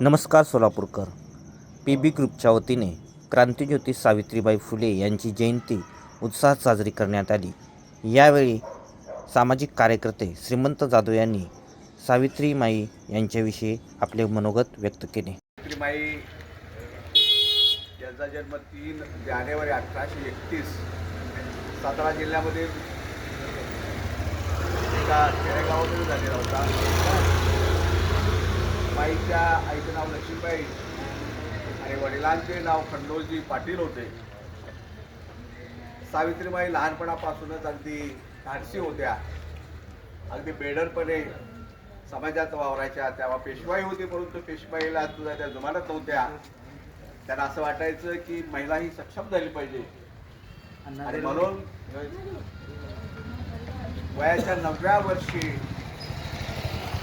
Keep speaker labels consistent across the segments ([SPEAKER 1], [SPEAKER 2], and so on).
[SPEAKER 1] नमस्कार सोलापूरकर. पी बी ग्रुपच्या वतीने क्रांतिज्योती सावित्रीबाई फुले यांची जयंती उत्साहात साजरी करण्यात आली. यावेळी सामाजिक कार्यकर्ते श्रीमंत जाधव यांनी सावित्रीमाई यांच्याविषयी आपले मनोगत व्यक्त केले.
[SPEAKER 2] सावित्रीमाई यांचा जन्म तीन जानेवारी अठराशे एकतीस सातारा जिल्ह्यामध्ये एका खेडेगावातून झालेला होता. बाईच्या आईचं नाव लक्ष्मीबाई. आणि वडिलांचे नाव खंडोजी पाटील होते. सावित्रीबाई लहानपणापासूनच अगदी धाडसी होत्या. अगदी बेडरपणे समाजात वावरायच्या तेव्हा पेशवाई होती परंतु पेशवाईला सुद्धा त्या जुमानत नव्हत्या. त्यांना असं वाटायचं की महिला ही सक्षम झाली पाहिजे. आणि म्हणून वयाच्या नवव्या वर्षी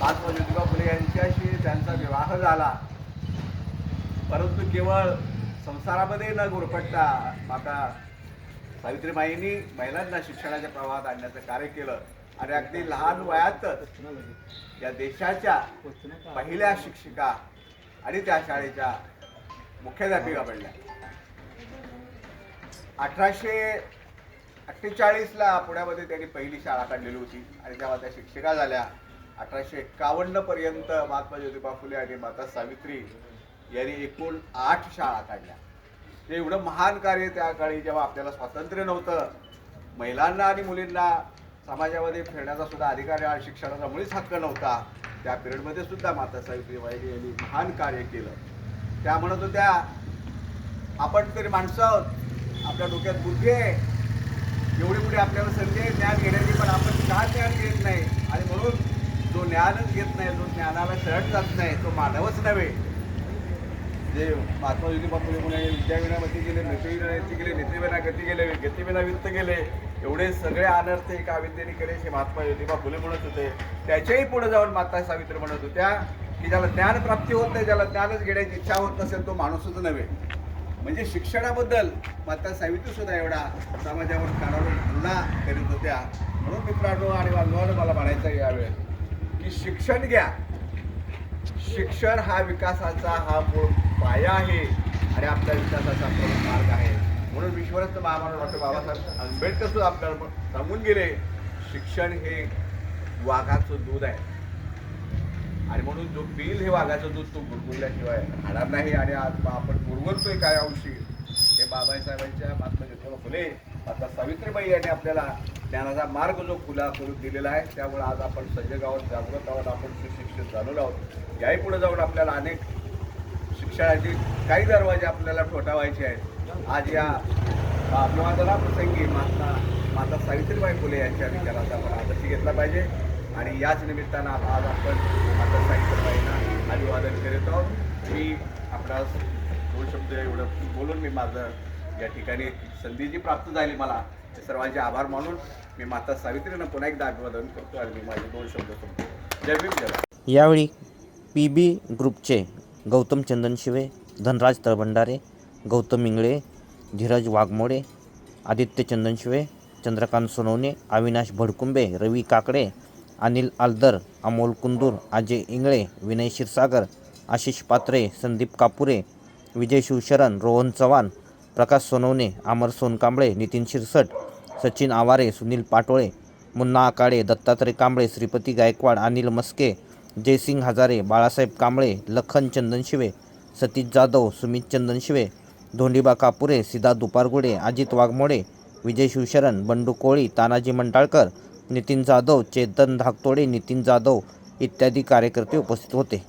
[SPEAKER 2] महात्मा ज्योतिबा फुले यांच्याशी त्यांचा विवाह झाला. परंतु केवळ संसारामध्ये न गुरफटता माता सावित्रीबाईंनी महिलांना शिक्षणाच्या प्रवाहात आणण्याचं कार्य केलं. आणि अगदी लहान वयातच या देशाच्या पहिल्या शिक्षिका आणि त्या शाळेच्या मुख्याध्यापिका बनल्या. अठराशे अठ्ठेचाळीसला पुण्यामध्ये त्यांनी पहिली शाळा काढलेली होती आणि तेव्हा त्या शिक्षिका झाल्या. अठराशे एक्कावन्न पर्यंत महात्मा ज्योतिबा फुले आणि माता सावित्री यांनी एकूण आठ शाळा काढल्या. ते एवढं महान कार्य त्या काळी जेव्हा आपल्याला स्वातंत्र्य नव्हतं महिलांना आणि मुलींना समाजामध्ये फिरण्याचा सुद्धा अधिकार आणि शिक्षणाचा मुळीच हक्क नव्हता. त्या पिरियडमध्ये सुद्धा माता सावित्रीबाई यांनी महान कार्य केलं. त्या म्हणत होत्या आपण तरी माणसं आहोत. आपल्या डोक्यात बुद्धी आहे. एवढी मोठी आपल्याला संधी आहे ज्ञान घेण्याची पण आपण का ज्ञान घेत नाही? आणि म्हणून जो ज्ञानच घेत नाही जो ज्ञानाला शरण जात नाही तो मानवच नव्हे. जे महात्मा ज्योती फुले मुले विद्याविना मती गेले नेतेविना गेले नेतेविना गती गेले गतीविना वित्त गेले एवढे सगळे अनर्थ एका विद्येने केले हे महात्मा ज्योतिबा फुले म्हणत होते. त्याच्याही पुढे जाऊन माता सावित्री म्हणत होत्या की ज्याला ज्ञान प्राप्ती होत नाही ज्याला ज्ञानच घेण्याची इच्छा होत नसेल तो माणूसच नव्हे. म्हणजे शिक्षणाबद्दल माता सावित्री सुद्धा एवढा समाजावर कानावर हल्ला करीत होत्या. म्हणून मित्रांनो आणि बांधवानं मला म्हणायचं यावेळेस की शिक्षण घ्या. शिक्षण हा विकासाचा हा मूळ पाया आहे आणि आपल्या विकासाचा प्रमुख मार्ग आहे. म्हणून विश्वरत्न महामानव डॉक्टर बाबासाहेब आंबेडकर सुद्धा आपल्याला सांगून गेले शिक्षण हे वाघाचं दूध आहे. आणि म्हणून जो पिल हे वाघाचं दूध तो गुरगुरल्याशिवाय राहणार नाही आणि आज आपण गुरगुरतोय काय अंशी? बाबासाहेबांच्या महात्मा ज्योतिबा फुले. आता सावित्रीबाई यांनी आपल्याला ज्ञानाचा मार्ग जो खुला करून दिलेला आहे त्यामुळे आज आपण सज्ज आहोत जागृत आहोत. आपण सुशिक्षित झालेलो आहोत. याही पुढे जाऊन आपल्याला अनेक शिक्षणाचे काही दरवाजे आपल्याला ठोठावायचे आहेत. आज या अभिवादना प्रसंगी माता माता सावित्रीबाई फुले यांच्या विचाराचा आपण आदर्श घेतला पाहिजे. आणि याच निमित्तानं आज आपण माता सावित्रीबाईंना अभिवादन करीत आहोत. मी आपणास दोन शब्द एवढं बोलून मी माझं या ठिकाणी संधी जी प्राप्त झाली मला. ते सर्वांचे आभार मानून मी माता सावित्रीनं पुन्हा एकदा अभिवादन करतो आणि मी माझे दोन शब्द सांगतो जय भीम जय
[SPEAKER 1] यावेळी पी बी ग्रुपचे गौतम चंदनशिवे धनराज तळभंडारे गौतम इंगळे धीरज वाघमोडे आदित्य चंदनशिवे चंद्रकांत सोनवणे अविनाश भडकुंबे रवी काकडे अनिल आलदर अमोल कुंदूर अजय इंगळे विनय क्षीरसागर आशिष पात्रे संदीप कापुरे विजय शिवशरण रोहन चव्हाण प्रकाश सोनवणे अमर सोनकांबळे नितीन शिरसट सचिन आवारे सुनील पाटोळे मुन्ना आकाडे दत्तात्रय कांबळे श्रीपती गायकवाड अनिल मस्के जयसिंग हजारे बाळासाहेब कांबळे लखन चंदनशिवे सतीश जाधव सुमित चंदनशिवे धोंडीबा कापुरे सिद्धा दुपारगुडे अजित वाघमोडे विजय शिवशरण बंडू कोळी तानाजी मंडाळकर नितीन जाधव चेतन धाकतोडे नितीन जाधव इत्यादी कार्यकर्ते उपस्थित होते.